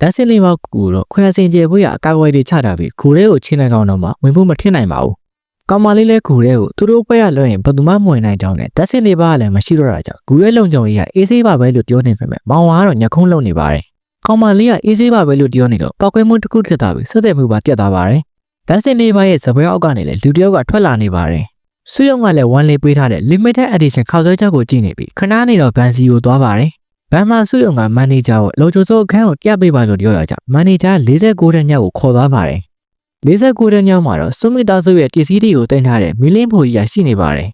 ဓာတ်စင်လေးပေါက်ကူတော့ခွန်းစင်ကျဲဘွေးကအကာအကွယ်တွေချတာပြီးဂူရဲကိုချင်းနိုင်ကောင်းတော့မှဝင်ဖို့မထင်နိုင်ပါဘူးကောင်မလေးလဲဂူရဲကိုသူတို့ဘွဲရလွှဲရင်ဘယ်သူမှမဝင်နိုင်ကြောင်းနဲ့ဓာတ်စင်လေးပါကလည်းမရှိတော့တာကြောင့်ဂူရဲလုံကြုံကြီးကအေးဆေးပါပဲလို့ပြောနေပေမဲ့မောင်ဝါကတော့ညခုံးလုံနေပါတယ်ကောင်မလေးကအေးဆေးပါပဲလို့ပြောနေတော့ပောက်ကွဲမှုတစ်ခုဖြစ်သွားပြီးဆက်သက်မှုပါပြတ်သွားပါတယ်ဓာတ်စင်လေးပါရဲ့စပွဲအောက်ကနေလည်းလူတစ်ယောက်ကထွက်လာနေပါတယ်ဆွေယုံကလည်းဝမ်လေးပေးထားတဲ့ limited edition ခောက်ဆွဲချက်ကိုကြည့်နေပြီးခဏနေတော့ဘန်စီကိုသွားပါတယ် ဘန်မာဆွေယုံကမန်နေဂျာကိုလုံချိုစိုးအခန်းကိုပြပေးပါလို့ပြောတာကြောင့်မန်နေဂျာ49တဲ့ညကိုခေါ်သွားပါတယ်49တဲ့ညမှာတော့စွမိသားစုရဲ့ပစ္စည်းတွေကိုတင်ထားတဲ့မီလင်းဖိုကြီးကရှိနေပါတယ်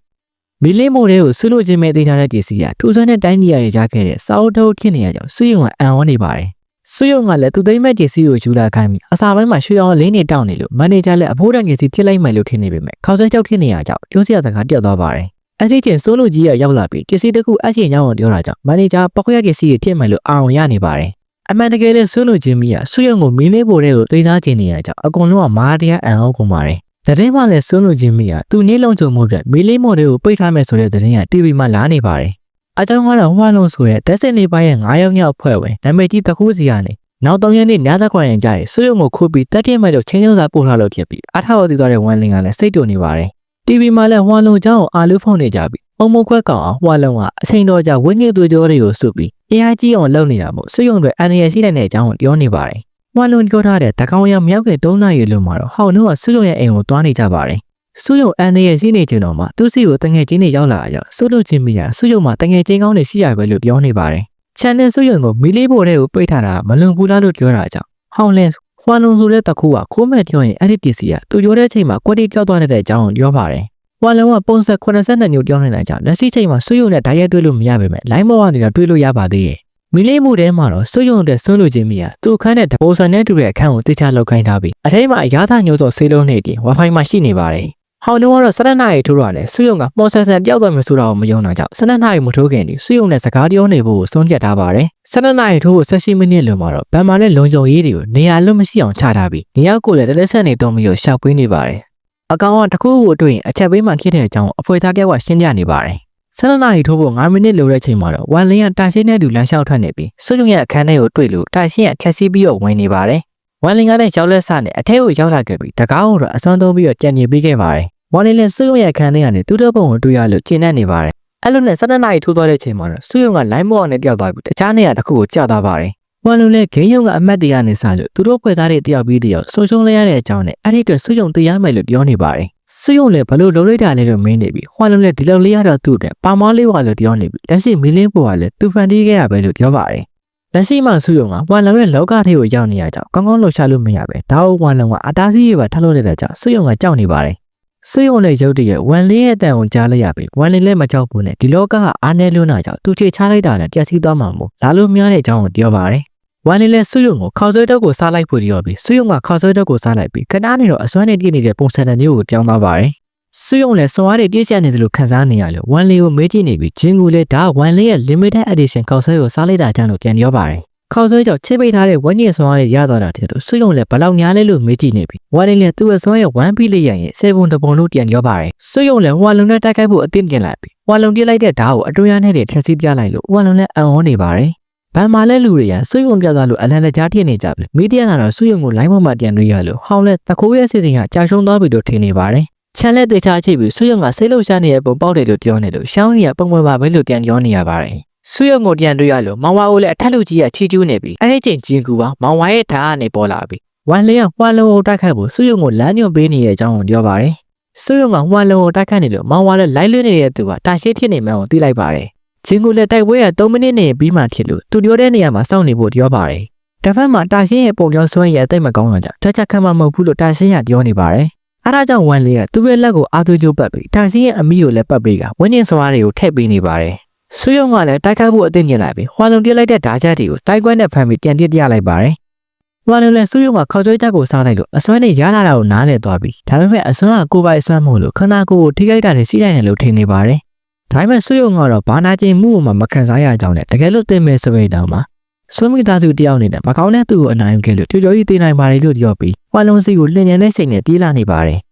မီလင်းမိုတဲ့ကိုဆွလို့ချင်းမဲ့တင်ထားတဲ့ပစ္စည်းကထူးဆန်းတဲ့တိုင်းပြည်ရဲ့ကြားခဲ့တဲ့စာအုပ်ထုတ်ဖြစ်နေရကြောင်းဆွေယုံကအံ့ဩနေပါတယ်ဆွေယုံကလည်းသူသိမ့်မဲ့ပစ္စည်းကိုယူလာခိုင်းပြီးအစာပိုင်းမှာရွှေရောင်လင်းနေတောင်းနေလို့မန်နေဂျာလည်းအဖိုးတန်ပစ္စည်းထည့်လိုက်မယ်လို့ထင်နေပေမဲ့ခေါက်ဆွဲကြောက်ဖြစ်နေရကြောင်းပြောစရာစကားပြတ်သွားပါတယ် အဲ့ဒီချိန်စိုးလူကြီးကရောက်လာပြီးပစ္စည်းတစ်ခုအချင်းရောက်အောင်ပြောတာကြောင့်မန်နေဂျာပခွက်ပစ္စည်းတွေထည့်မယ်လို့အာရုံရနေပါတယ်အမှန်တကယ်လည်းစိုးလူချင်းမီးကဆွေယုံကိုမင်းလေးပိုတဲ့ကိုသိသားခြင်းနေရကြောင်းအကုန်လုံးကမာတရားအံ့ဩကုန်ပါတယ်တရင်မှလည်းစိုးလူချင်းမီးကသူနေလုံးချုံမှုပြမီလေးမို့တွေကိုပိတ်ထားမယ်ဆိုတဲ့တရင်က TV မှာလာနေပါတယ်အကြောင်းကတော့ဟွာလုံးဆိုတဲ့တက်စင်နေပိုင်းရဲ့9ယောက်မြောက်ဖွဲ့ဝင်နာမည်ကြီးတခုစီကနေနောက်၃ရက်နေ့ညသက်ခွန်ရင်ကြရင်ဆွေယုံကိုခုတ်ပြီးတက်ပြည့်မဲ့လို့ချင်းချင်းစာပို့ထားလို့ဖြစ်ပြီးအထောက်အသီးသွားတဲ့ဝမ်လင်ကလည်းစိတ်တူနေပါတယ် TV မှာလည်းဟွာလုံးချောင်းကိုအာလူဖုန်နေကြပြီးအုံမခွက်ကောင်အောင်ဟွာလုံးကအချိန်တော်ကြာဝင်းငယ်သွေးကြောတွေကိုစုပြီးအားကြီးအောင်လုပ်နေတာမို့ဆွေယုံတွေအန်ရရှိတဲ့အကြောင်းကိုပြောနေပါတယ်ဟွာလုံးပြောထားတဲ့တကောင်ရမြောက်က3နာရီလုံးမှာတော့ဟောင်းတို့ကဆွေယုံရဲ့အိမ်ကိုတွားနေကြပါတယ်ဆွေယုံအန်ရရှိနေချိန်တော့မှသူ့စီကိုတငယ်ချင်းတွေရောက်လာကြဆွလို့ချင်းမိရဆွေယုံမှာတငယ်ချင်းကောင်းတွေရှိရပဲလို့ပြောနေပါတယ် channel ဆွေယုံကိုမီလေးပိုတဲ့ကိုပိတ်ထားတာမလွန်ဘူးလားလို့ပြောတာကြောင့်ဟောင်းလင်း ဟွာလုံးဆိုတဲ့တခုကခိုးမဲ့ပြောရင်အဲ့ဒီပစ္စည်းကသူပြောတဲ့ချိန်မှာကွက်တိပြောက်သွားတဲ့အကြောင်းကိုပြောပါတယ်ဟွာလုံးကပုံစံ82မျိုးပြောနေတာကြောင့်လက်ရှိချိန်မှာဆွေယုံနဲ့ဓာတ်ရိုက်တွေ့လို့မရပါပဲလိုင်းမောကနေတော့တွေ့လို့ရပါသေးရဲ့မီလေးမှုထဲမှာတော့ဆွေယုံတဲ့ဆွလို့ချင်းမီကသူ့အခန်းနဲ့တပိုးဆန်နဲ့တူတဲ့အခန်းကိုတိကျလောက်ခိုင်းထားပြီးအထဲမှာအရာသာညိုးစောဆေးလုံးနေတည် Wi-Fi မှာရှိနေပါတယ် ဟောင်းလုံးကတော့စနက်နာရီထိုးရတယ်ဆွေယုံကမော်ဆန်ဆန်ပျောက်သွားမယ်ဆိုတာကိုမယုံတာကြောင့်စနက်နာရီမထိုးခင်ဒီဆွေယုံနဲ့စကားပြောနေဖို့ဆုံးဖြတ်ထားပါတယ်စနက်နာရီထိုးဖို့16မိနစ်လွန်မှာတော့ဗန်မာနဲ့လုံခြုံရေးတွေကိုနေရာလွတ်မရှိအောင်ချထားပြီးနေရာကိုလည်းတလက်ဆက်နေတော့မျိုးရှောက်ပေးနေပါတယ်အကောင်ကတစ်ခုခုတွေ့ရင်အချက်ပေးမှဖြစ်တဲ့အကြောင်းအဖွေသားတယောက်ကရှင်းပြနေပါတယ်ဆန္ဒနာရီထိုးဖို့9မိနစ်လိုတဲ့ချိန်မှာတော့ဝမ်လင်းကတာရှင်းတဲ့သူလမ်းလျှောက်ထွက်နေပြီးစွယုံရဲ့အခန်းထဲကိုတွေ့လို့တာရှင်းကချက်စီးပြီးတော့ဝင်နေပါတယ်။ဝမ်လင်းကလည်းရောက်လက်စနဲ့အထဲကိုရောက်လာခဲ့ပြီးတကားကိုတော့အစွမ်းသုံးပြီးတော့ကြံ့ညင်ပေးခဲ့ပါတယ်။ ဝမ်လင်းလည်းစွယုံရဲ့အခန်းထဲကနေသူ့တော့ပုံကိုတွေ့ရလို့ကျဉ်းနေပါတယ်။အဲ့လိုနဲ့ဆန္ဒနာရီထိုးသွားတဲ့ချိန်မှာတော့စွယုံကလိုင်းမော့နဲ့တယောက်သွားပြီးတခြားနေရာတစ်ခုကိုကျသွားပါတယ်။ဝမ်လုံးလည်းဂိမ်းယုံကအမတ်တရားနဲ့စလို့သူတို့ဖွဲ့သားတဲ့တယောက်ပြီးတယောက်ဆုံရှုံလဲရတဲ့အကြောင်းနဲ့အဲ့ဒီအတွက်စွယုံတရားမယ်လို့ပြောနေပါတယ်။စွယုံလည်းဘလို့လုံးလိုက်တာလဲတော့မင်းနေပြီ။ဟွာလုံးလည်းဒီလောက်လေးရတော့သူ့အတွက်ပါမောလေးဝါလို့ပြောနေပြီ။လက်ရှိမီလင်းပေါ်ကလည်းသူဖန်တီးခဲ့ရပဲလို့ပြောပါတယ်။လက်ရှိမှစွယုံကဟွာလုံးရဲ့လောကထဲကိုရောက်နေရကြောင်းကောင်းကောင်းလှုပ်ရှားလို့မရပဲ။ဒါဟုတ်ဟွာလုံးကအတားစီးရပါထပ်လို့တဲ့ကြောင့်စွယုံကကြောက်နေပါတယ်။ စွယုံလည်းရုပ်တရက်ဝမ်လင်းရဲ့အတန်ကိုကြားလိုက်ရပြီ။ဝမ်လင်းလည်းမကြောက်ဘူးနဲ့ဒီလောကကအားနေလို့နာကြောင့်သူချေချလိုက်တာနဲ့ပျက်စီးသွားမှာမို့လာလို့များတဲ့အကြောင်းကိုပြောပါတယ်။ဝမ်လင်းလည်းစွယုံကိုခေါက်ဆွဲတက်ကိုစားလိုက်ဖို့ပြောပြီးစွယုံကခေါက်ဆွဲတက်ကိုစားလိုက်ပြီးခဏနေတော့အစွမ်းနဲ့ပြည့်နေတဲ့ပုံစံတစ်မျိုးကိုပြောင်းသွားပါတယ်။စွယုံလည်းစွမ်းအားတွေပြည့်ကျက်နေသလိုခံစားနေရလို့ဝမ်လီကိုမေးကြည့်နေပြီးဂျင်းကူလည်းဒါဝမ်လီရဲ့ limited edition ကောက်ဆွဲကိုစားလိုက်တာကြောင့်လို့ပြန်ပြောပါတယ်။ ကောက်ဆွဲကြောင့်ချစ်ပိတ်ထားတဲ့ဝန်းကျင်စွမ်းအားတွေရသွားတာတဲ့လို့စွယုံလည်းဘယ်လောက်များလဲလို့မေးကြည့်နေပြီးဝမ်လီလည်းသူ့ရဲ့စွမ်းရဲ့ဝမ်ပီလေးရရင်စေဘုံတပုံလို့ပြန်ပြောပါတယ်။စွယုံလည်းဝါလုံနဲ့တိုက်ခိုက်ဖို့အသင့်ပြင်လိုက်ပြီးဝါလုံပြစ်လိုက်တဲ့ဓာတ်ကိုအတွင်းရနဲ့တွေထက်စီးပြလိုက်လို့ဝါလုံလည်းအံ့ဩနေပါတယ်။ဗန်မာလဲလူတွေကစွယုံပြသွားလို့အလန်လက်ကြားဖြစ်နေကြပြီ။မီဒီယာကတော့စွယုံကိုလိုင်းပေါ်မှာပြန်တွေ့ရလို့ဟောင်းလဲတခိုးရဲ့စီစဉ်ကကြာရှုံးသွားပြီလို့ထင်နေပါတယ်။ချန်လက်တေချာချိတ်ပြီးဆွေယုံကစိတ်လှုပ်ရှားနေတဲ့ပုံပေါက်တယ်လို့ပြောနေလို့ရှောင်းကြီးကပုံမှန်ပါပဲလို့ပြန်ပြောနေရပါတယ်။ ဆွေယုံကိုပြန်တွေ့ရလို့မောင်ဝါကိုလည်းအထက်လူကြီးကချီကျူးနေပြီးအဲ့ဒီချိန်ဂျင်ကူပါမောင်ဝါရဲ့ဓာတ်ကနေပေါ်လာပြီးဝမ်လင်းကဟွာလုံးကိုတိုက်ခိုက်ဖို့ဆွေယုံကိုလမ်းညွှန်ပေးနေတဲ့အကြောင်းကိုပြောပါတယ်။ဆွေယုံကဟွာလုံးကိုတိုက်ခိုက်နေလို့မောင်ဝါလည်းလိုက်လွှင့်နေတဲ့သူကတာရှိဖြစ်နေမှန်းကိုသိလိုက်ပါတယ်။ဂျင်ကူလည်းတိုက်ပွဲက3မိနစ်နဲ့ပြီးမှဖြစ်လို့သူပြောတဲ့နေရာမှာစောင့်နေဖို့ပြောပါတယ်။တစ်ဖက်မှာတာရှင်းရဲ့ပုံပြောဆွဲရအသိမကောင်းတော့ကြတချက်ခံမှမဟုတ်ဘူးလို့တာရှင်းကပြောနေပါတယ်။အဲဒါကြောင့်ဝမ်လေးကသူ့ရဲ့လက်ကိုအာသူကျိုးပတ်ပြီးတာရှင်းရဲ့အမိကိုလည်းပတ်ပြီးကဝင်းကျင်စွားတွေကိုထည့်ပေးနေပါတယ်။ ဆွေယုံကလည်းတိုက်ခိုက်ဖို့အသင့်ကျင်လိုက်ပြီးဟွာလုံပြစ်လိုက်တဲ့ဓာချက်တွေကိုတိုက်ကွက်နဲ့ဖမ်းပြီးပြန်ပြစ်ပြလိုက်ပါတယ်။ဟွာလုံလည်းဆွေယုံကခေါက်ကျွေးချက်ကိုစားလိုက်လို့အစွမ်းနဲ့ရလာတာကိုနားလည်သွားပြီးဒါပေမဲ့အစွမ်းကကိုယ်ပိုင်အစွမ်းမဟုတ်လို့ခန္ဓာကိုယ်ကိုထိခိုက်တာတွေစီးလိုက်တယ်လို့ထင်နေပါတယ်။ဒါပေမဲ့ဆွေယုံကတော့ဘာနာကျင်မှုမှမခံစားရကြောင်းနဲ့တကယ်လို့သိမဲ့စပိတ်တောင်မှာဆွေမိသားစုတယောက်အနေနဲ့မကောင်းတဲ့သူ့ကိုအနိုင်ခဲ့လို့ကြိုကြိုကြီးသိနိုင်ပါတယ်လို့ပြောပြီးဟွာလုံစီကိုလင်ញံတဲ့စိတ်နဲ့ပြေးလာနေပါတယ်။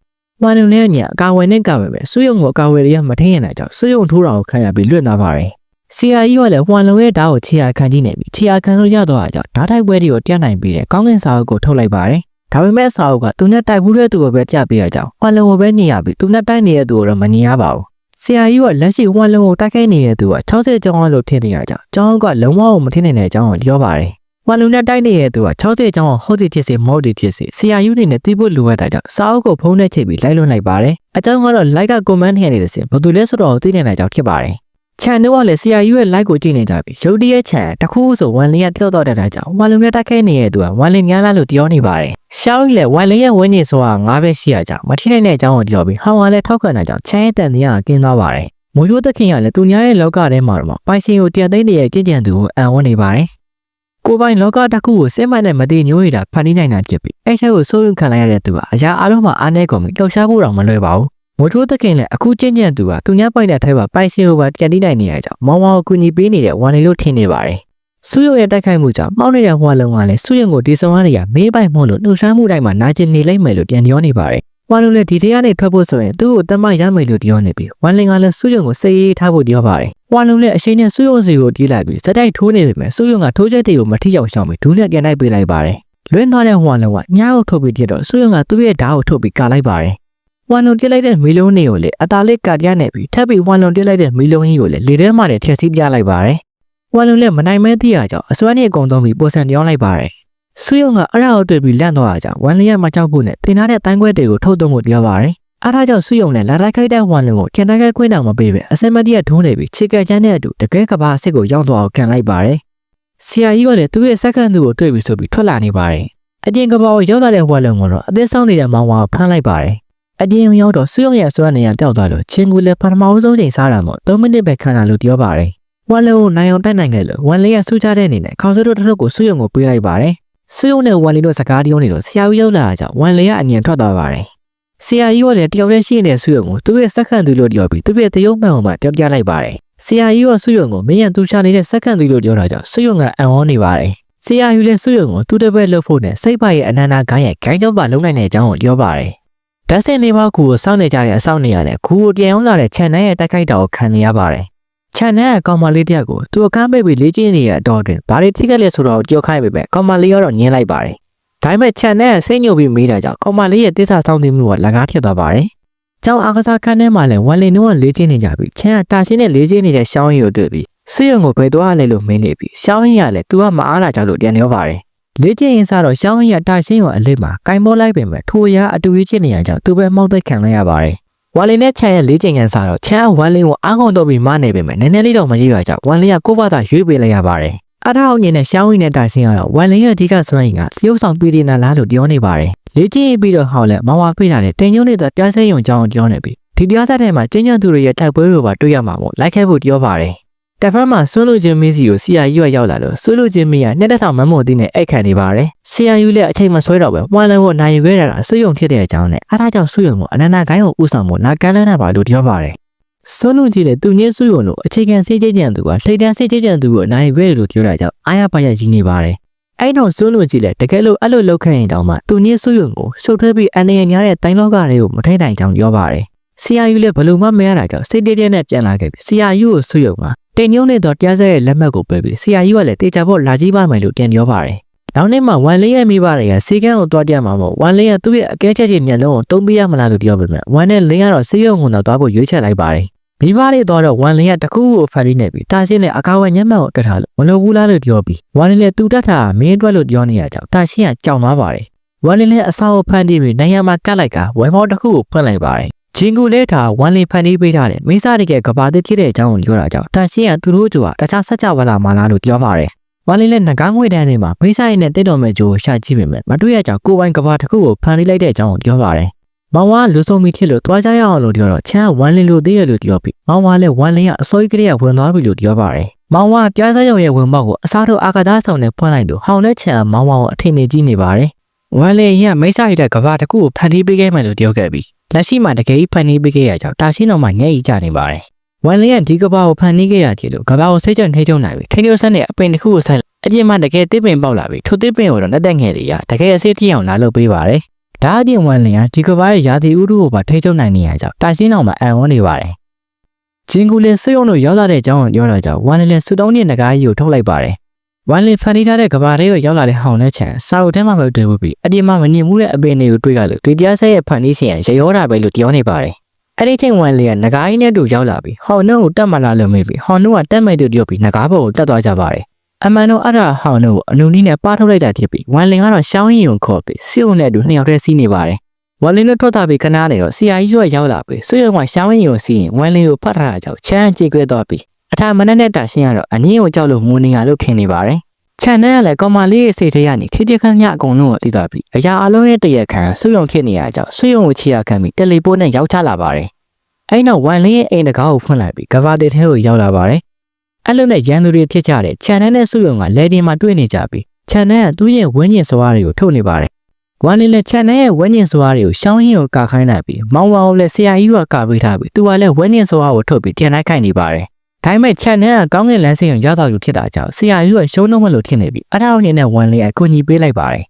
ဟွာလုံလည်းညအကာဝယ်နဲ့ကပဲပဲဆွေယုံကိုအကာဝယ်တွေကမထင်ရတဲ့ကြောင့်ဆွေယုံထိုးတာကိုခံရပြီးလွတ်သွားပါတယ်။ဆရာကြီးကလည်းဟွမ်လုံရဲ့ဓာတ်ကိုခြေရာခံကြည့်နေပြီခြေရာခံလို့ရတော့အကြောင်းဓာတ်တိုက်ပွဲတွေကိုတက်နိုင်ပြီးတဲ့ကောင်းကင်စာအုပ်ကိုထုတ်လိုက်ပါတယ်ဒါပေမဲ့စာအုပ်ကသူနဲ့တိုက်ဘူးတဲ့သူကိုပဲပြပေးရကြောင်းဟွမ်လုံကိုပဲညင်ရပြီးသူနဲ့တိုက်နေတဲ့သူကိုတော့မညင်ရပါဘူးဆရာကြီးကလက်ရှိဟွမ်လုံကိုတိုက်ခိုက်နေတဲ့သူက60ကျောင်းလို့ထင်နေရကြောင်းကျောင်းကလုံးဝမထင်နိုင်တဲ့အကြောင်းကိုပြောပါတယ် ဟွမ်လုံနဲ့တိုက်နေတဲ့သူက60ကျောင်းကိုဟုတ်တယ်ဖြစ်စေမဟုတ်တယ်ဖြစ်စေဆရာကြီးတွေနဲ့တီးဖို့လိုအပ်တာကြောင့်စာအုပ်ကိုဖုံးနဲ့ချိန်ပြီးလိုက်လွှတ်လိုက်ပါတယ်အကြောင်းကတော့ like က comment ထည့်နေတဲ့စင်ဘာလို့လဲဆိုတော့သိနေတဲ့ကြောင့်ဖြစ်ပါတယ်ခြံတော့ကလည်းဆရာကြီးရဲ့ like ကိုကြည့်နေကြပြီရုပ်တရက်ခြံတစ်ခုဆိုဝန်လင်းကတောက်တော့တဲ့တာကြောင့်ဝန်လုံးနဲ့တိုက်ခိုက်နေတဲ့သူကဝန်လင်းများလားလို့ပြောနေပါတယ်ရှောင်းကြီးလည်းဝန်လင်းရဲ့ဝင်းနေဆိုတာငါးပဲရှိရကြောင်းမထိနိုင်တဲ့အကြောင်းကိုပြောပြီးဟောင်းကလည်းထောက်ခံတာကြောင့်ခြံရဲ့တန်တရားကင်းသွားပါတယ်မိုးရိုးသခင်ကလည်းသူများရဲ့လောကထဲမှာတော့ပိုင်ရှင်ကိုတရားသိမ်းနေတဲ့ကြင်ကြံသူကိုအံဝန်းနေပါတယ် ကိုပိုင်လောကတစ်ခုကိုစစ်မှန်တဲ့မတိညိုးရတာဖန်တီးနိုင်တာဖြစ်ပြီးအဲ့ထက်ကိုစိုးရုံခံလိုက်ရတဲ့သူကအရာအလုံးမှာအားနည်းကုန်ပြီးလှောက်ရှားဖို့တော့မလွယ်ပါဘူးမိုးထိုးသခင်လည်းအခုကျင့်ကြံသူကသူများပိုက်တဲ့ထဲမှာပိုက်စီကိုပါကြံတိနိုင်နေရကြောင်းမောင်မောင်ကိုကူညီပေးနေတဲ့ဝန်လေးလို့ထင်နေပါတယ်။စုရုံရဲ့တိုက်ခိုက်မှုကြောင့်မောင်းနေတဲ့ဟွာလုံးကလည်းစုရုံကိုဒီဆောင်ရတွေကမေးပိုက်မှုလို့နှုတ်ဆွမ်းမှုတိုင်းမှာနာကျင်နေလိမ့်မယ်လို့ပြန်ပြောနေပါတယ်။ဟွာလုံးလည်းဒီတရားနဲ့ထွက်ဖို့ဆိုရင်သူ့ကိုတမရမယ်လို့ပြောနေပြီးဝန်လင်ကလည်းစုရုံကိုစိတ်ရေးထားဖို့ပြောပါတယ်။ ဟွာလုံးလည်းအရှိန်နဲ့စုရုံစီကိုတီးလိုက်ပြီးစက်တိုက်ထိုးနေပေမဲ့စုရုံကထိုးချက်တွေကိုမထိရောက်ရှောင်ပြီးဒူးနဲ့ပြန်လိုက်ပေးလိုက်ပါတယ်။လွင်းသွားတဲ့ဟွာလုံးကညားကိုထုတ်ပြီးပြတော့စုရုံကသူ့ရဲ့ဓာတ်ကိုထုတ်ပြီးကာလိုက်ပါတယ်။ဝမ်လွန်တက်လိုက်တဲ့မီလုံးနေကိုလေအတားလေးကတ်ရနေပြီထပ်ပြီးဝမ်လွန်တက်လိုက်တဲ့မီလုံးကြီးကိုလေလေထဲမှာတည်းထည့်စီးပြလိုက်ပါတယ်ဝမ်လွန်လည်းမနိုင်မဲသိရကြောင်းအစွမ်းနဲ့အကုန်သုံးပြီးပေါ်ဆန်ပြောင်းလိုက်ပါတယ်ဆူယုံကအဲ့ဒါကိုတွေ့ပြီးလန့်သွားတာကြောင့်ဝမ်လီရဲ့မကြောက်ဖို့နဲ့တင်ထားတဲ့တိုင်းခွဲတွေကိုထုတ်သုံးဖို့ပြောပါတယ် အားဒါကြောင့်ဆူယုံနဲ့လာတိုက်ခိုက်တဲ့ဝမ်လွန်ကိုကျန်တဲ့ခွင်းတောင်မပေးပဲအစမတီးကထုံးနေပြီးချစ်ကချမ်းတဲ့အတူတကယ်ကဘာအစ်စ်ကိုရောက်သွားအောင်ခံလိုက်ပါတယ်ဆရာကြီးကလည်းသူ့ရဲ့စက္ကန့်သူကိုတွေ့ပြီးဆိုပြီးထွက်လာနေပါတယ်အပြင်ကဘာကိုရောက်လာတဲ့ဝမ်လွန်ကိုတော့အသက်ဆောင်နေတဲ့မောင်ဝါကိုဖမ်းလိုက်ပါတယ်အပြင်ရောက်တော့စုရုံရဲ့စွမ်းနေရပျောက်သွားလို့ချင်းကူလည်းပထမဆုံးချိန်စားတာမို့3မိနစ်ပဲခံတာလို့ပြောပါတယ်။ဝမ်လုံးကိုနိုင်အောင်တိုက်နိုင်ခဲ့လို့ဝမ်လေးကစူးချတဲ့အနေနဲ့ခေါင်းစတို့တစ်ထုပ်ကိုစုရုံကိုပေးလိုက်ပါတယ်။စုရုံနဲ့ဝမ်လေးတို့စကားပြောနေလို့ဆရာကြီးရောက်လာတာကြောင့်ဝမ်လေးကအငြင်းထွက်သွားပါတယ်။ ဆရာကြီးကလည်းတယောက်တည်းရှိနေတဲ့စုရုံကိုသူ့ရဲ့စက္ကန့်သူလို့ပြောပြီးသူ့ရဲ့တရုပ်မှန်ကိုမှပြောပြလိုက်ပါတယ်။ဆရာကြီးကစုရုံကိုမင်းရန်သူချနေတဲ့စက္ကန့်သူလို့ပြောတာကြောင့်စုရုံကအံ့ဩနေပါတယ်။ဆရာကြီးလည်းစုရုံကိုသူ့တစ်ဘက်လှုပ်ဖို့နဲ့စိတ်ပါရဲ့အနန္တခိုင်းရဲ့ခိုင်းတော့ပါလုံနိုင်တဲ့အကြောင်းကိုပြောပါတယ်။ဓာတ်စင်လေးပါးကူကိုစောင့်နေကြတဲ့အဆောင်နေရတဲ့ကူကိုပြန်ရောက်လာတဲ့ခြံနှဲရဲ့တိုက်ခိုက်တာကိုခံနေရပါတယ်။ခြံနှဲကကောင်မလေးတယောက်ကိုသူအခန်းပိတ်ပြီးလေ့ကျင့်နေရတော့တွင်ဘာတွေထိခဲ့လဲဆိုတော့ကြောက်ခိုင်းပေပဲကောင်မလေးကတော့ညင်းလိုက်ပါတယ်။ ဒါပေမဲ့ခြံနှဲကစိတ်ညှို့ပြီးမေးတာကြောင့်ကောင်မလေးရဲ့တစ္ဆာဆောင်သိမှုကလကားဖြစ်သွားပါတယ်။ကျောင်းအားကစားခန်းထဲမှာလည်းဝန်လင်တို့ကလေ့ကျင့်နေကြပြီးခြံကတာရှင်းနဲ့လေ့ကျင့်နေတဲ့ရှောင်းရီကိုတွေ့ပြီးဆေးရုံကိုဘယ်သွားရလဲလို့မင်းနေပြီးရှောင်းရီကလည်းသူကမအားလာကြလို့ပြန်ပြောပါတယ်။လေ့ကျင့်ရင်စတော့ရှောင်းရတာရှင်းကိုအလစ်မှာကင်မောလိုက်ပင်ပဲထိုအရာအတူကြီးချစ်နေရကြောင်းသူပဲမောက်သက်ခံလိုက်ရပါတယ်။ဝါလင်နဲ့ချန်ရဲ့လေ့ကျင့်ခန်းစတော့ချန်ကဝါလင်ကိုအားကုန်တော့ပြီးမနေပင်ပဲနည်းနည်းလေးတော့မကြည့်ရကြောင်းဝါလင်ကကိုယ့်ဘာသာရွေးပေးလိုက်ရပါတယ်။ အထောက်အညင်နဲ့ရှောင်းရင်းနဲ့တာရှင်းကတော့ဝါလင်ရဲ့အဓိကစွမ်းရည်ကသရုပ်ဆောင်ပြည်တင်နာလားလို့ပြောနေပါတယ်။လေ့ကျင့်ပြီးတော့ဟောက်လဲမဝါဖိတာနဲ့တင်ညုံနေတဲ့ပြားစဲယုံကြောင်းပြောနေပြီးဒီပြားဆက်ထဲမှာကျင်းညံသူတွေရဲ့တိုက်ပွဲတွေပါတွေ့ရမှာမို့လိုက်ခဲ့ဖို့ပြောပါတယ်။တဖက်မှာဆွလို့ချင်းမင်းစီကိုဆရာကြီးကရောက်လာလို့ဆွလို့ချင်းမင်းကနှစ်သက်ဆောင်မမို့သိနဲ့အိတ်ခံနေပါတယ်။ဆရာကြီးလည်းအချိန်မဆွဲတော့ပဲဝမ်လန်ကိုနိုင်ယူခဲ့တာကဆွယုံဖြစ်တဲ့အကြောင်းနဲ့အားဒါကြောင့်ဆွယုံကိုအနန္တဂိုင်းကိုဥဆောင်ဖို့နာကန်းလန်းတာပါလို့ပြောပါတယ်။ ဆွလို့ချင်းလည်းသူညင်းဆွယုံလို့အခြေခံစေးကြကြံသူကထိတ်တန်းစေးကြကြံသူကိုနိုင်ယူခဲ့တယ်လို့ပြောတာကြောင့်အားရပါရကြီးနေပါတယ်။အဲ့တော့ဆွလို့ချင်းလည်းတကယ်လို့အဲ့လိုလောက်ခဲ့ရင်တောင်မှသူညင်းဆွယုံကိုရှုပ်ထွေးပြီးအနေရများတဲ့တိုင်းလောကတွေကိုမထိန်နိုင်ကြောင်းပြောပါတယ်။ဆရာယူလည်းဘလို့မှမရတာကြောင့်စိတ်တည်းတည်းနဲ့ပြန်လာခဲ့ပြီဆရာယူကိုဆွယုံမှာတင်ညုံနဲ့တော့တရားစဲရဲ့လက်မှတ်ကိုပေးပြီးဆရာယူကလည်းတေချာဖို့လာကြည့်ပါမယ်လို့ပြန်ပြောပါတယ်။နောက်နေ့မှာဝန်လေးရဲ့မိဘတွေကစီကန်းကိုတွားပြမှာမို့ဝန်လေးကသူ့ရဲ့အကဲချက်ချင်းမျက်လုံးကိုတုံးပြရမလားလို့ပြောပေမဲ့ဝန်နဲ့လင်းကတော့စေယုံကုန်တော့တွားဖို့ရွေးချယ်လိုက်ပါတယ်။ မိဘတွေတော့တော့ဝန်လေးကတကူးကိုဖန်ပြီးနေပြီးတာရှင်းနဲ့အကာဝယ်ညက်မှတ်ကိုတက်ထားလို့မလိုဘူးလားလို့ပြောပြီးဝန်လေးလည်းသူတက်တာမင်းအတွက်လို့ပြောနေရကြောင်းတာရှင်းကကြောင်သွားပါတယ်။ဝမ်လင်းလည်းအစာကိုဖန်တီးပြီးနိုင်ငံမှာကတ်လိုက်ကဝမ်မောတစ်ခုကိုဖွင့်လိုက်ပါတယ်။ဂျင်ကူလည်းထားဝမ်လင်းဖန်တီးပေးထားတယ်။မိစားတကယ်ကဘာသစ်ဖြစ်တဲ့အကြောင်းကိုပြောတာကြောင့်တန်ရှင်းကသူတို့ကြွားတခြားဆက်ကြဝလာမလားလို့ပြောပါတယ်။ဝမ်လင်းလည်းငကားငွေတန်းတွေမှာမိစားရင်နဲ့တိတ်တော်မဲ့ဂျိုကိုရှာကြည့်ပေမဲ့မတွေ့ရကြောင်းကိုယ်ပိုင်ကဘာတစ်ခုကိုဖန်တီးလိုက်တဲ့အကြောင်းကိုပြောပါတယ်။ မောင်ဝါလူဆုံးမီဖြစ်လို့တွားကြရအောင်လို့ပြောတော့ချမ်းကဝမ်လင်းလိုသေးရလို့ပြောပြီးမောင်ဝါလည်းဝမ်လင်းကအစိုးရကလေးကဝင်သွားပြီလို့ပြောပါတယ်။မောင်ဝါကြားစရုံရဲ့ဝင်ပေါက်ကိုအစားထိုးအာကာသဆောင်နဲ့ဖွင့်လိုက်လို့ဟောင်းနဲ့ချမ်းကမောင်ဝါကိုအထင်နေကြည့်နေပါတယ်။ဝမ်လေရင်ကမိတ်ဆွေတဲ့ကဘာတစ်ခုကိုဖန်တီးပေးခဲ့မယ်လို့ပြောခဲ့ပြီးလက်ရှိမှာတကယ်ကြီးဖန်တီးပေးခဲ့ရကြောင်းတာရှင်းတော်မှငဲ့ရီကြနေပါတယ်။ဝမ်လေကဒီကဘာကိုဖန်တီးခဲ့ရကြည့်လို့ကဘာကိုစိတ်ကြနှိမ့်ချုံနိုင်ပြီထိန်းချုပ်ဆက်နဲ့အပင်တစ်ခုကိုဆိုင်အပြင်မှာတကယ်တစ်ပင်ပေါက်လာပြီထိုတစ်ပင်ကိုတော့လက်သက်ငယ်တွေရတကယ်အစိတ်ထိအောင်လာလုပ်ပေးပါတယ်။ ဒါအပြင်ဝမ်လေကဒီကဘာရဲ့ရာသီဥတုကိုပါထိန်းချုပ်နိုင်နေရကြောင်းတာရှင်းတော်မှအံ့ဩနေပါတယ်ဂျင်ကူလင်ဆွေးရုံတို့ရောက်လာတဲ့အကြောင်းကိုပြောတော့ကြောင့်ဝမ်လင်လင်ဆူတောင်းတဲ့ငကားကြီးကိုထုတ်လိုက်ပါတယ်ဝမ်လင်ဖန်တီးထားတဲ့ကဘာတွေကိုရောက်လာတဲ့ဟောင်းနဲ့ချန်စာအုပ်ထဲမှာပဲတွေ့ဖို့ပြီးအပြင်မှာမမြင်မှုတဲ့အပင်တွေကိုတွေ့ရလို့တွေ့ကြားဆက်ရဲ့ဖန်တီးစီရန်ရရောတာပဲလို့ပြောနေပါတယ်အဲ့ဒီချိန်ဝမ်လင်ကငကားကြီးနဲ့တူရောက်လာပြီးဟောင်းနှုတ်ကိုတက်မလာလို့မေးပြီးဟောင်းနှုတ်ကတက်မဲ့တူပြောပြီးငကားဘက်ကိုတက်သွားကြပါတယ် အမှန်တော့အဲ့ဒါဟောင်းနှုတ်ကိုအနုနီးနဲ့ပါထုတ်လိုက်တာဖြစ်ပြီးဝမ်လင်ကတော့ရှောင်းရင်ကိုခေါ်ပြီးစစ်အုပ်နဲ့အတူနှစ်ယောက်တည်းစီးနေပါတယ်ဝမ်လင်တို့ထွက်သွားပြီးခဏနေတော့ဆရာကြီးရွက်ရောက်လာပြီးဆွေရုံကရှောင်းရင်ကိုစီးရင်ဝမ်လင်ကိုဖတ်ထားတာကြောင့်ချမ်းကြည့်ခွဲသွားပြီးအထာမနဲ့နဲ့တာရှင်းရတော့အငင်းကိုကြောက်လို့ငိုနေရလို့ထင်နေပါတယ်ချန်နဲ့ကလည်းကောင်မလေးရဲ့စိတ်ထဲကနေထိတိခန့်မြအကုန်လုံးကိုသိသွားပြီးအရာအလုံးရဲ့တရက်ခံဆွေရုံဖြစ်နေရကြောင့်ဆွေရုံကိုချီရခံပြီးတယ်လီပိုးနဲ့ရောက်ချလာပါတယ်အဲ့နောက်ဝမ်လင်းရဲ့အိမ်တကားကိုဖွင့်လိုက်ပြီးကဘာတေထဲကိုရောက်လာပါတယ် အဲ့လိုနဲ့ရန်သူတွေဖြစ်ကြတဲ့ချန်နဲ့နဲ့ဆွေရုံကလေဒီမှာတွေ့နေကြပြီးချန်နဲ့ကသူ့ရဲ့ဝင်းကျင်စွားတွေကိုထုတ်နေပါတယ်ဝမ်လင်းလည်းချန်နဲ့ရဲ့ဝင်းကျင်စွားတွေကိုရှောင်းရင်းကိုကာခိုင်းလိုက်ပြီးမောင်ဝါကိုလည်းဆရာကြီးကကာပေးထားပြီးသူကလည်းဝင်းကျင်စွားကိုထုတ်ပြီးတင်လိုက်ခိုင်းနေပါတယ်ဒါပေမဲ့ချက်နဲ့ကကောင်းကင်လမ်းစဉ်ကိုရောက်တော့ယူဖြစ်တာကြောင့်ဆရာယူကရှုံးတော့မလို့ထင်နေပြီအထောက်အနေနဲ့ဝန်လေးအကူညီပေးလိုက်ပါတယ်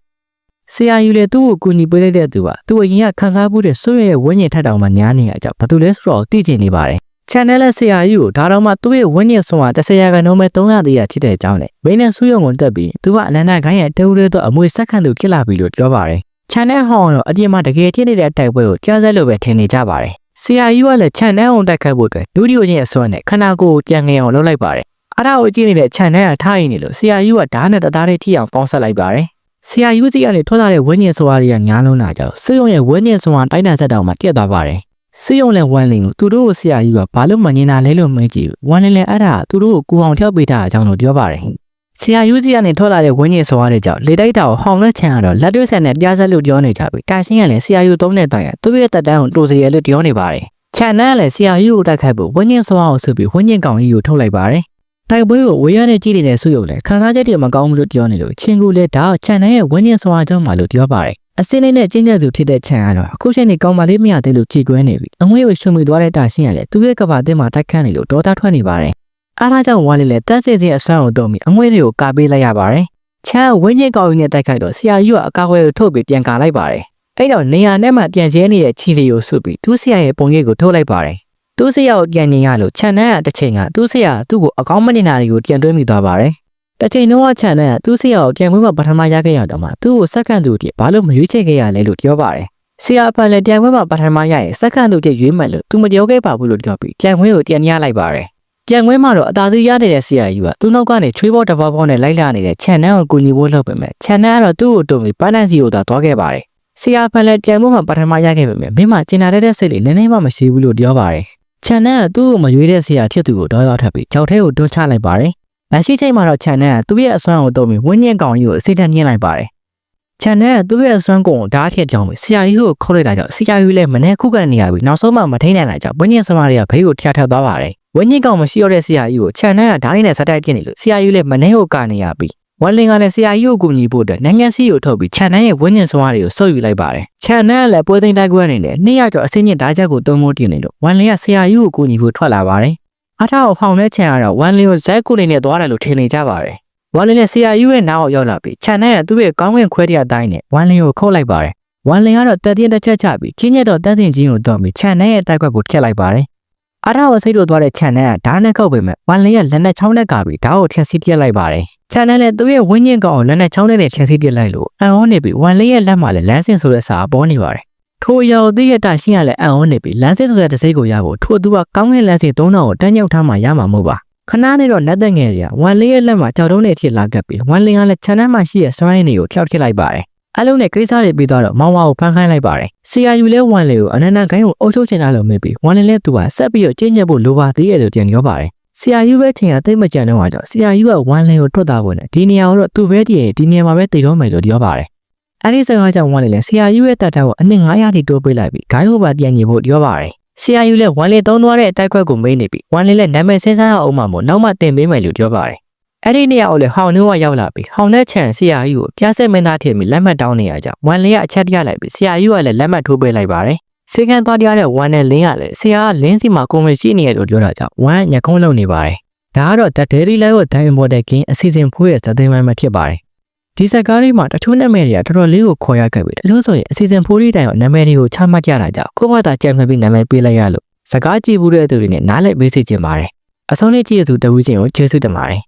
ဆရာယူလည်းသူ့ကိုကူညီပေးလိုက်တဲ့သူကသူ့အရင်ကခန်းစားမှုတဲ့ဆွေရဲ့ဝင်းကျင်ထက်တောင်မှညားနေရကြောင့်ဘာလို့လဲဆိုတော့သိကျင်နေပါတယ် ချန်နယ်လက်ဆရာယူကိုဒါတော့မှသူ့ရဲ့ဝင်းကျင်ဆုံးက10ရာခိုင်နှုန်းပဲ300သေးရဖြစ်တဲ့အကြောင်းနဲ့ဘိန်းနဲ့ဆူယုံကိုတက်ပြီးသူကအလန်နာခိုင်းရဲ့တူတူတော့အမွေဆက်ခံသူဖြစ်လာပြီလို့ပြောပါတယ်ချန်နယ်ဟောင်းတော့အပြင်မှာတကယ်ဖြစ်နေတဲ့အတိုက်ပွဲကိုကြားစက်လို့ပဲထင်နေကြပါတယ်ဆရာယူကလည်းခြံနှန်းအောင်တိုက်ခိုက်ဖို့အတွက်လူဒီယိုချင်းအစွမ်းနဲ့ခန္ဓာကိုယ်ကိုပြန်ငင်အောင်လုပ်လိုက်ပါတယ်။အားဒါကိုကြည့်နေတဲ့ခြံနှန်းကထားရင်နေလို့ဆရာယူကဓာတ်နဲ့တသားလေးထိအောင်ပေါင်းဆက်လိုက်ပါတယ်။ဆရာယူစီကနေထွက်လာတဲ့ဝင်းညင်စွာတွေကညားလုံးလာကြောင်းစေယုံရဲ့ဝင်းညင်စွာတိုက်နယ်ဆက်တောင်မှပြက်သွားပါတယ်။ စေယုံနဲ့ဝမ်လင်ကိုသူတို့ကိုဆရာယူကဘာလို့မငင်တာလဲလို့မေးကြည့်ဝမ်လင်လည်းအဲ့ဒါသူတို့ကိုကိုအောင်跳ပေးထားအကြောင်းလို့ပြောပါတယ်။ဆရာယူစီကနေထွက်လာတဲ့ဝင်းညင်စွာတွေကြောင့်လေတိုက်တာကိုဟောင်းလက်ချန်ကတော့လက်တွေ့ဆက်နဲ့ပြားဆက်လို့ပြောနေကြပြီးတာရှင်းကလည်းဆရာယူသုံးတဲ့တိုင်ကသူ့ရဲ့တက်တန်းကိုတိုးစေရလို့ပြောနေပါတယ်။ချန်နဲ့လည်းဆရာယူကိုတိုက်ခိုက်ဖို့ဝင်းညင်စွာအောင်ဆိုပြီးဝင်းညင်ကောင်ကြီးကိုထုတ်လိုက်ပါတယ်။တိုက်ပွဲကိုဝေးရနဲ့ကြည့်နေတဲ့ဆုရုပ်လည်းခံစားချက်တွေမကောင်းဘူးလို့ပြောနေလို့ချင်းကူလည်းဒါချန်နဲ့ရဲ့ဝင်းညင်စွာကြောင့်မှလို့ပြောပါတယ်။ အစင်းလေးနဲ့ကျင်းကျသူဖြစ်တဲ့ချန်ကတော့အခုချိန်နေကောင်မလေးမရသေးလို့ကြည်ကွဲနေပြီ။အငွေ့ကိုရှုံမိသွားတဲ့တာရှင်းရလေသူ့ရဲ့ကဘာတင်မှာတိုက်ခတ်နေလို့ဒေါသထွက်နေပါတယ်။အားအားကြောင့်ဝါလေးလည်းတက်စစ်စစ်အဆန်းကိုတုံးပြီးအငွေ့တွေကိုကာပေးလိုက်ရပါတယ်။ချန်ဝင်းညင်ကောင်ကြီးနဲ့တိုက်ခိုက်တော့ဆရာယူကအကာအကွယ်ကိုထုတ်ပြီးပြန်ကာလိုက်ပါတယ်။အဲ့တော့နေရာနဲ့မှပြန်ကျဲနေတဲ့ချီလီကိုဆုပ်ပြီးသူ့ဆရာရဲ့ပုံရိပ်ကိုထုတ်လိုက်ပါတယ်။သူ့ဆရာကိုပြန်မြင်ရလို့ခြံနှန်းကတစ်ချိန်ကသူ့ဆရာသူ့ကိုအကောင်းမနေတာတွေကိုပြန်တွေးမိသွားပါတယ်။ တစ်ချိန်တော့ခြံနှန်းကသူ့ဆရာကိုပြန်ခွင့်မပထမရခဲ့ရတော့မှသူ့ကိုစက္ကန့်သူတည်းဘာလို့မရွေးချယ်ခဲ့ရလဲလို့ပြောပါတယ်။ဆရာအဖန်လည်းပြန်ခွင့်မပထမရရင်စက္ကန့်သူတည်းရွေးမှလို့သူမပြောခဲ့ပါဘူးလို့ပြောပြီးပြန်ခွင့်ကိုပြန်ရလိုက်ပါတယ်။ပြန်ခွင့်မှာတော့အသာသူရနေတဲ့ဆရာကြီးကသူ့နောက်ကနေချွေးဘောတစ်ပေါက်ပေါက်နဲ့လိုက်လာနေတဲ့ခြံနှန်းကိုကူညီဖို့လုပ်ပေမဲ့ခြံနှန်းကတော့သူ့ကိုတုံပြီးပန်းတန်းစီကိုသာသွားခဲ့ပါတယ်။ဆရာဖန်လည်းပြန်ဖို့မှပထမရခဲ့ပေမဲ့မင်းမကျင်နာတဲ့စိတ်လေးနည်းနည်းမှမရှိဘူးလို့ပြောပါတယ်။ခြံနဲ့သူ့ကိုမရွေးတဲ့ဆရာဖြစ်သူကိုတော့ရောက်ထပ်ပြီးကြောက်ထဲကိုတွန်းချလိုက်ပါတယ်။ လက်ရှိချိန်မှာတော့ခြံနဲ့သူ့ရဲ့အစွမ်းကိုတုံးပြီးဝင်းညင်ကောင်ကြီးကိုအစိတ်တက်ညှင်းလိုက်ပါတယ်။ခြံနဲ့သူ့ရဲ့အစွမ်းကုန်ကိုဓာတ်ထည့်ကြောင်းပြီးဆရာကြီးကိုခေါ်လိုက်တာကြောင့်ဆရာကြီးလည်းမနေ့ခုကနေရပြီးနောက်ဆုံးမှမထိန်နိုင်တာကြောင့်ဝင်းညင်စမားတွေကဘေးကိုထျားထပ်သွားပါတယ်။ဝင်းညင်ကောင်မရှိတော့တဲ့ဆရာကြီးကိုခြံနဲ့ဓာတ်နဲ့ဇက်တိုက်ပြစ်နေလို့ဆရာကြီးလည်းမနေ့ကိုကနေရပြီးဝမ်လင်ကလည်းဆရာကြီးကိုကူညီဖို့အတွက်နိုင်ငံစီကိုထုတ်ပြီးခြံနှန်းရဲ့ဝင်းညင်စွားတွေကိုစုပ်ယူလိုက်ပါတယ်။ခြံနှန်းကလည်းပွဲသိမ်းတိုက်ပွဲအနေနဲ့နှစ်ရကျော်အစင်းညစ်ဓာတ်ချက်ကိုတုံးမိုးတင်နေလို့ဝမ်လင်ကဆရာကြီးကိုကူညီဖို့ထွက်လာပါတယ်။ အထောက်ဖောင်တဲ့ခြံကတော့ဝမ်လင်ကိုဇက်ကူနေနဲ့သွားတယ်လို့ထင်နေကြပါတယ်။ဝမ်လင်နဲ့ဆရာကြီးရဲ့နားကိုရောက်လာပြီးခြံနှန်းကသူ့ရဲ့ကောင်းကင်ခွဲတရားတိုင်းနဲ့ဝမ်လင်ကိုခုတ်လိုက်ပါတယ်။ဝမ်လင်ကတော့တက်တင်းတစ်ချက်ချပြီးချင်းညက်တော့တက်စင်ချင်းကိုတော့ပြီးခြံနှန်းရဲ့တိုက်ကွက်ကိုထည့်လိုက်ပါတယ်။အထောက်စိတ်လို့သွားတဲ့ခြံနှန်းကဓာတ်နဲ့ခုတ်ပေမဲ့ဝမ်လင်ကလက်နဲ့ချောင်းနဲ့ကာပြီးဓာတ်ကိုထည့်စီးပြစ်လိုက်ပါတယ်။ channel နဲ့သူ့ရဲ့ဝင်းညင်ကောင်ကိုလက်နဲ့ချောင်းနဲ့ထည့်စီးပြစ်လိုက်လို့အန်ဟောနေပြီးဝန်လေးရဲ့လက်မှာလည်းလမ်းစင်ဆိုတဲ့စာပေါ်နေပါတယ် ထိုအရာကိုသိရတာရှင်းရလဲအန်ဟောနေပြီးလမ်းစင်ဆိုတဲ့တစိမ့်ကိုရဖို့ထို့သူကကောင်းကင်လမ်းစင်သုံးတော့ကိုတန်းညောက်ထားမှရမှာမဟုတ်ပါခဏနေတော့လက်သက်ငယ်တွေကဝန်လေးရဲ့လက်မှာကြောက်တုံးနဲ့ထိလာကပ်ပြီးဝန်လင်းကလည်း channel မှာရှိတဲ့စွမ်းရည်တွေကိုဖျောက်ထစ်လိုက်ပါတယ်အလုံးနဲ့ကိစ္စတွေပြီးတော့မောင်ဝါကိုဖမ်းခိုင်းလိုက်ပါတယ်။ CRU လဲဝန်လေးကိုအနန္တခိုင်းကိုအုပ်ချုပ်ချင်တာလို့မေးပြီးဝန်လေးလဲသူကဆက်ပြီးတော့ကျင့်ညက်ဖို့လိုပါသေးတယ်လို့ပြန်ပြောပါတယ်ဆရာယူပဲထင်ရသိမ့်မကြံတော့ဟာကြောင့်ဆရာယူကဝမ်လင်ကိုထွက်သွားဖို့နဲ့ဒီနေရာကိုတော့သူ့ပဲတည်းဒီနေရာမှာပဲတည်တော့မယ်လို့ပြောပါတယ်။ အဲဒီစကားကြောင့်ဝမ်လင်လည်းဆရာယူရဲ့တတ်တာကိုအနည်း900ထိတိုးပေးလိုက်ပြီးဂိုင်းဟိုပါပြန်ညင်ဖို့ပြောပါတယ်။ဆရာယူလည်းဝမ်လင်သုံးသွားတဲ့အတိုက်ခွက်ကိုမေးနေပြီးဝမ်လင်လည်းနာမည်စင်းစားအောင်မှမို့နောက်မှတင်ပေးမယ်လို့ပြောပါတယ်။အဲ့ဒီနေရာကိုလည်းဟောင်နှိုးကရောက်လာပြီးဟောင်နဲ့ချန်ဆရာယူကိုပြားဆက်မင်းသားထည့်ပြီးလက်မှတ်တောင်းနေရကြဝမ်လင်ကအချက်ပြလိုက်ပြီးဆရာယူကလည်းလက်မှတ်ထိုးပေးလိုက်ပါတယ်။စေကန်သွားတရားတဲ့ဝမ်နဲ့လင်းကလည်းဆရာကလင်းစီမှာကိုယ်မရှိနေရလို့ပြောတာကြောင့်ဝမ်ညခုံးလုံနေပါတယ်ဒါကတော့ The Daily Life ကို Diamond Model King အစီအစဉ်ဖိုးရဲ့ဇာတ်သိမ်းပိုင်းမှာဖြစ်ပါတယ်။ ဒီဇာတ်ကားလေးမှာတချို့နာမည်တွေကတော်တော်လေးကိုခေါ်ရခဲ့ပြီ။တချို့ဆိုရင်အစီအစဉ်ဖိုးလေးတိုင်အောင်နာမည်တွေကိုချမှတ်ကြတာကြောင့်ကိုယ့်ဘာသာကြံ့ပြီးနာမည်ပေးလိုက်ရလို့စကားကြည့်ဘူးတဲ့သူတွေနဲ့နားလည်ပေးစေချင်ပါတယ်အဆုံးလေးကြည့်ရသူတဝူးချင်းကိုကျေးဇူးတင်ပါတယ်